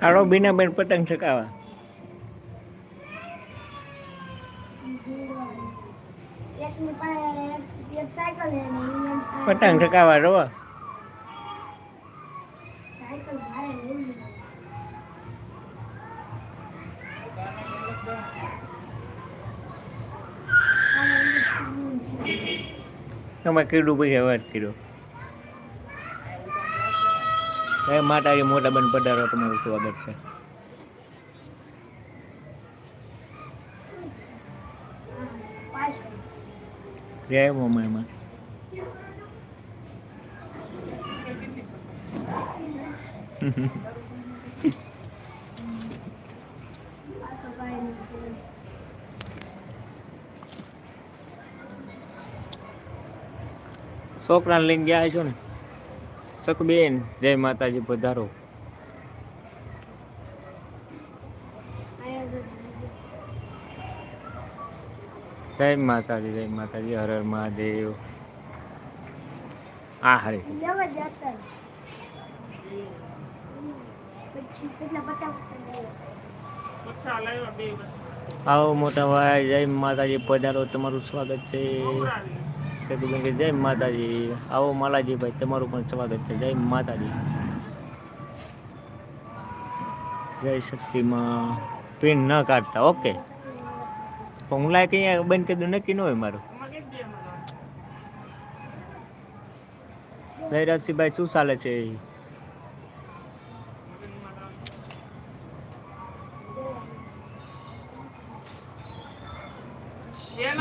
હાલો બીનાબેન પતંગ ચકાવા પતંગ ચકાવા રવો. તમે કીધું પછી વાત કર્યો એ માતાજી મોટા બન પધારો તમારું સ્વાગત છે પાછળ. જય મોમાઈમાં આ તો કાંઈ નથી. છોકરાને લઈને ગયા છો ને સકબેન જય માતાજી પધારો આયા જો. જય માતાજી જય માતાજી હર હર મહાદેવ આ હરે લેવા જ હતા. પછી કેટલા પચાસ આવો મોટા ભાઈ જય માતાજી પધારો તમારું સ્વાગત છે સકબેન કે જય માતાજી. આવો માલાજી ભાઈ, તમારું પણ સ્વાગત છે. જય માતાજી. જય શક્તિમાં પિન ન કાઢતા, ઓકે. પણ હું લાય કઈ બંધ દઉં, નક્કી ન હોય મારું. જય રસિભાઈ શું ચાલે છે?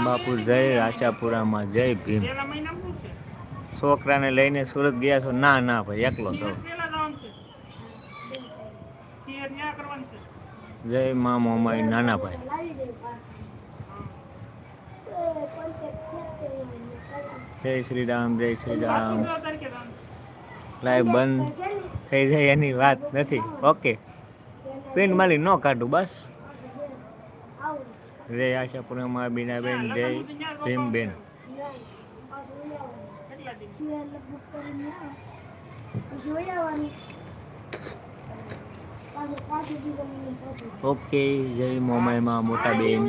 બાપુ જય આશાપુરામાં જય ભીમ. છોકરાને લઈને સુરત ગયા છો? ના ના ભાઈ એકલો છો. જય મા મોમાઈ નાના ભાઈ. જય શ્રી રામ જય શ્રી રામ લાઈવ બંધ થઈ જાય એની વાત નથી. ઓકે. પિન માલી ન કાઢું બસ. જય આશાપુરામાં બીનાબેન જય ભીમબેન. ઓકે જય મોમાઈમાં મોટા બેન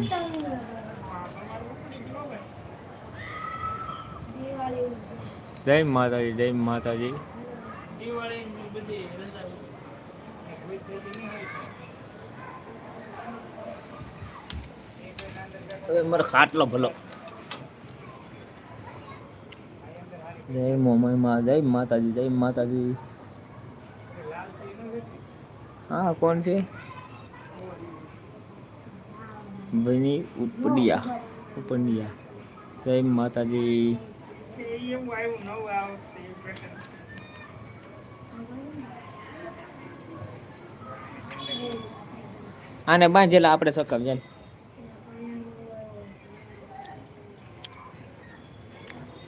જય માતાજી જય માતાજી હવે મારો ખાટલો ભલો. જય મોમાઈમાં જય માતાજી જય માતાજી. હા કોણ છે? બની ઉપડિયા. ઉપડિયા. જય માતાજી. આને બાંધેલા આપણે સકાવ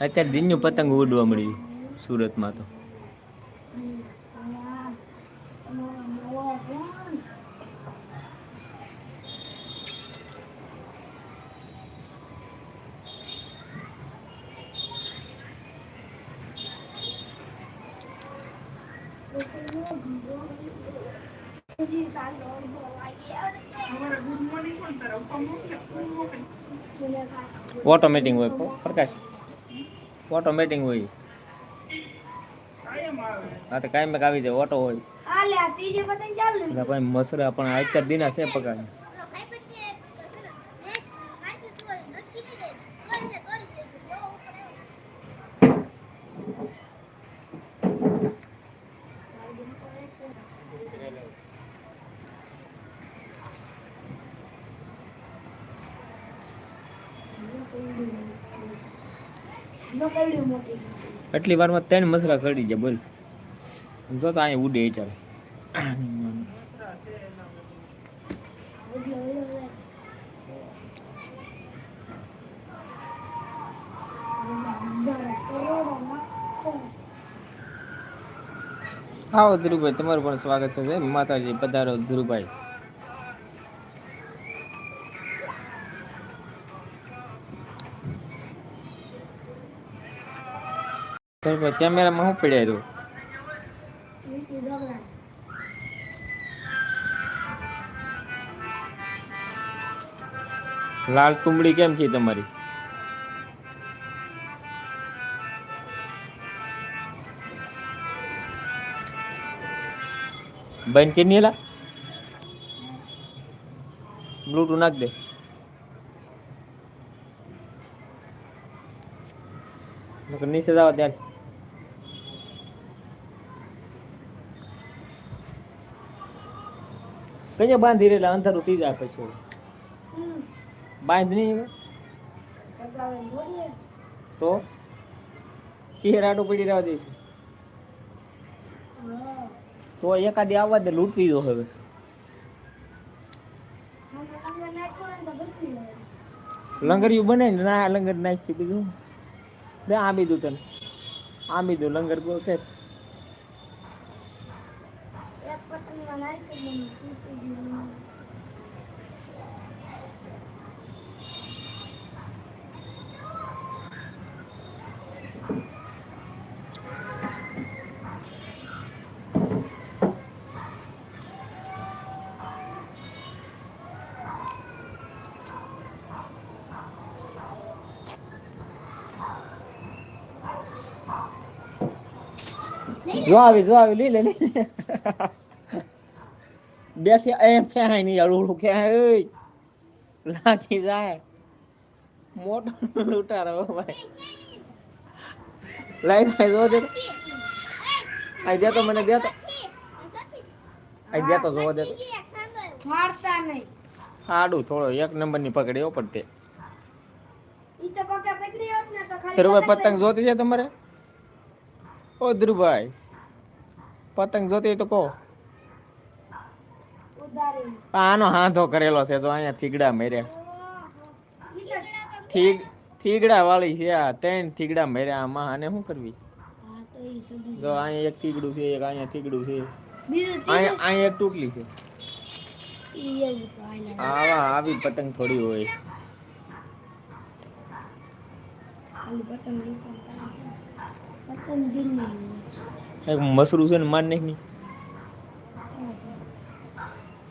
અત્યારે દિનનું પતંગ ઉડવા મળ્યું સુરતમાં તો ઓટોમેટિક હોય પ- પ્રકાશ મેટિંગ હોય. હા તો કાંઈ આવી જાય ઓટો હોય. આ મસરા પણ અત્યાર દિના છે પગાર નો કરડ્યું મોટી એટલી વારમાં ત્રણ મસરા કરી જાય બોલ. જો તો અહીંયા ઉડે ચાલે આવો ધ્રુવભાઈ તમારું પણ સ્વાગત છે માતાજી પધારો ધ્રુવભાઈ તો ભાઈ કેમેરામાં શું પડ્યા રહ્યું લાલ તુંબડી કેમ છે તમારી? બંધ કે નહીં એલા? બ્લૂટૂથ નાખ દે. નીચે જાવ ત્યાં. કઈ બાંધી રહેલા અંધારું થઈ જાય પછી બાંધની તો? ખીર આટું પડી રહેવા દઈશ તો એકાદી આવવા દે લૂંટવી દો હવે. નાખ્યો લંગરિયું બને ને ના લંગર નાખી બીજું. દે આ બીજું તને. આ બીજું લંગર કે એક પતંગમાં નાખ્યું મને તૂટી ગયું જો આવી જો આવી લઈ લે લઈ બેસી એમ ક્યાંય નહીં અડું ક્યાં ઓય લાગી જાય. મોટો લૂંટારો ભાઈ. લઈ લાઈ જો દે. આઈ દે તો મને દે તો. આઈ દે તો જોવા દે તો. મારતા નહીં. આડું થોડો એક નંબરની પકડ્યો પણ તે. ઈ તો કોકે પકડી હોત ને તો ખાલી ધ્રુવભાઈ પતંગ પતંગ જોતી છે તમારે? ઓ ધ્રુવભાઈ. પતંગ જોતી તો કહો. આનો હાંધો કરેલો છે જો અહીંયા થીગડા મેર્યા. થીગ થીગડા વાળી છે આ ત્રણ થીગડા મેર્યા આમાં આને શું કરવી? જો અહીંયા એક થીગડું છે એક અહીંયા થીગડું છે. અહીંયા અહીંયા એક તૂટલી છે. આવા આવી પતંગ થોડી હોય. પતંગ પતંગ મસરું છે ને માર નાખ. ની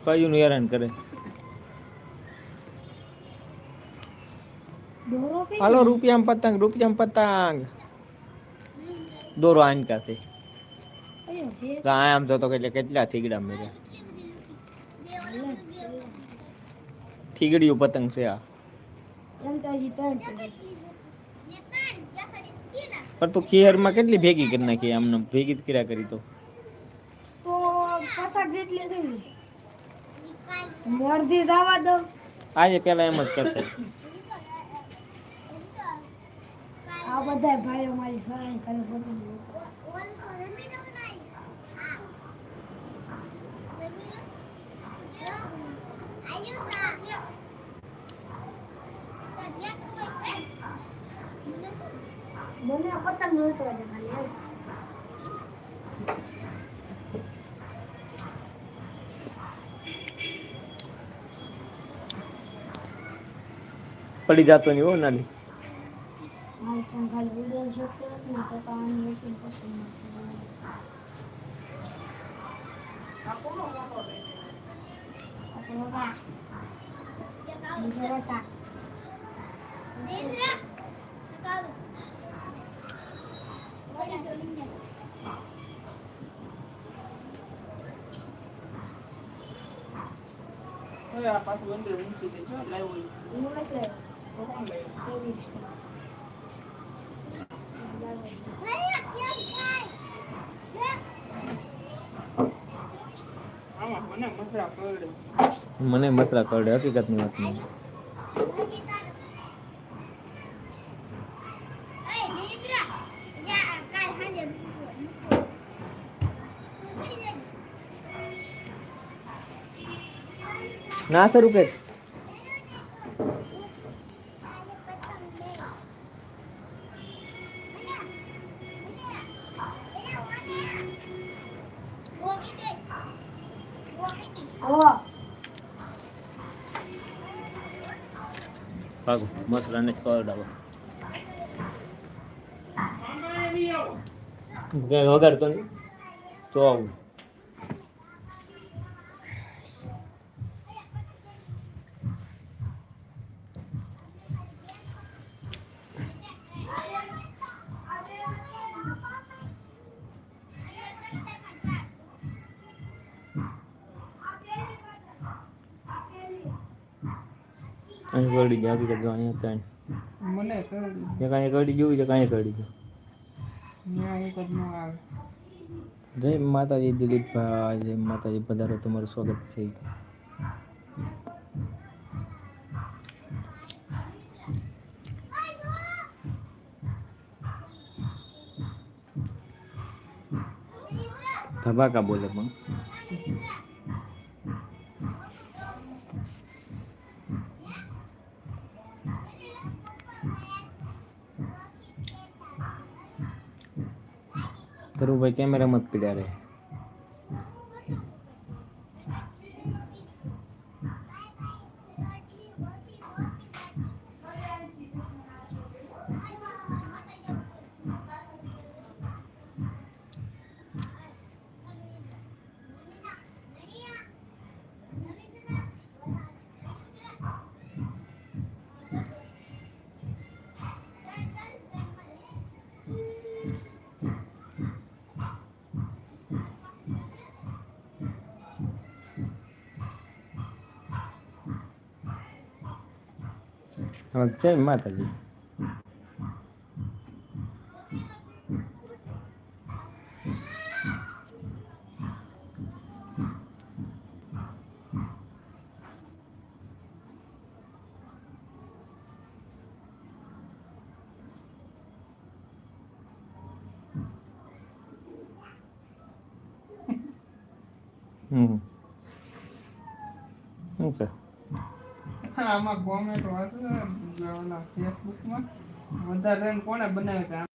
કયું નું હેરાન કરે. હાલો રૂપિયામાં પતંગ રૂપિયામાં પતંગ. દોરો આન કાશે કયો હે તો આ આમ જોતો કેટલા કેટલા થીગડા મેર્યા થીગડીયું પતંગ છે આ એમ તો હજી ત્રણ પડી પણ તું ખેરમાં કેટલી ભેગી કરી નાખી આમને? ભેગી જ કર્યા કરી તો. તો પસાક જેટલી થઈ ને અડધી જવા દો આજે પેલા એમ જ કરતા આ બધા ભાઈઓ મારી સહાય કરે મને આ પતંગ દે ખાલી. પડી જતો નહીં હો નાની મારી પણ ખાલી ઉડન શક્તિ હોત ને તો તો આની એટલી પતંગ નથી. આપણો કા. બીજો કા. એનું એટલે કેવી છે. મને મસરા કરડે હકીકતની વાત નહીં. ના સર રૂપે. ભાગો. મસરાને જ કરડાવો કઈ વગાડતો નહીં? તો આવું. કરડી જાય હકીકત જો અહીંયા ત્યાં મને કરડી અહીંયા કરડી ગયું છે કાંઈ કરડી ગયું ત્યાં એક જ ન આવે. જય માતાજી દિલીપભાઈ જય માતાજી પધારો તમારું સ્વાગત છે. ધબાકા બોલે પણ. ધરુભાઈ કેમેરા મત પીડ્યા રહે. હા, જય માતાજી. હમ. ઓકે હા, આમાં કોમેન્ટ વાંચો ઓલા ફેસબુકમાં વધારે કોને બનાવ્યું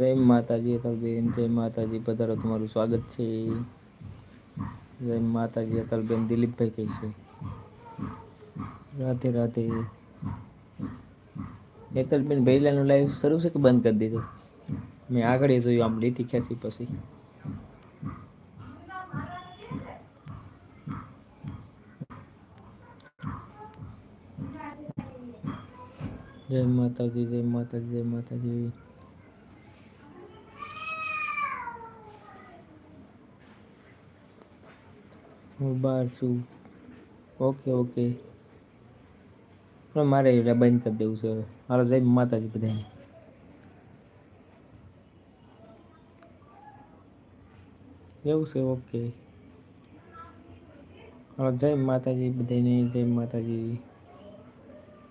જય માતાજી અતલબેન જય માતાજી. પધારો તમારું સ્વાગત છે. જય માતાજી અતલબેન દિલીપભાઈ કહે છે. રાધે રાધે. અતલબેન ભૈલાનું લાઈવ શરૂ છે કે બંધ કરી દીધું? મેં આગળ જોયું, આમ લીટી ખેંચી પછી. જય માતાજી જય માતાજી જય માતાજી. હું બહાર છું. ઓકે ઓકે મારે બંધ કરી દેવું છે હવે. મારે જય માતાજી બધાને. એવું છે ઓકે જય માતાજી બધાને, જય માતાજી.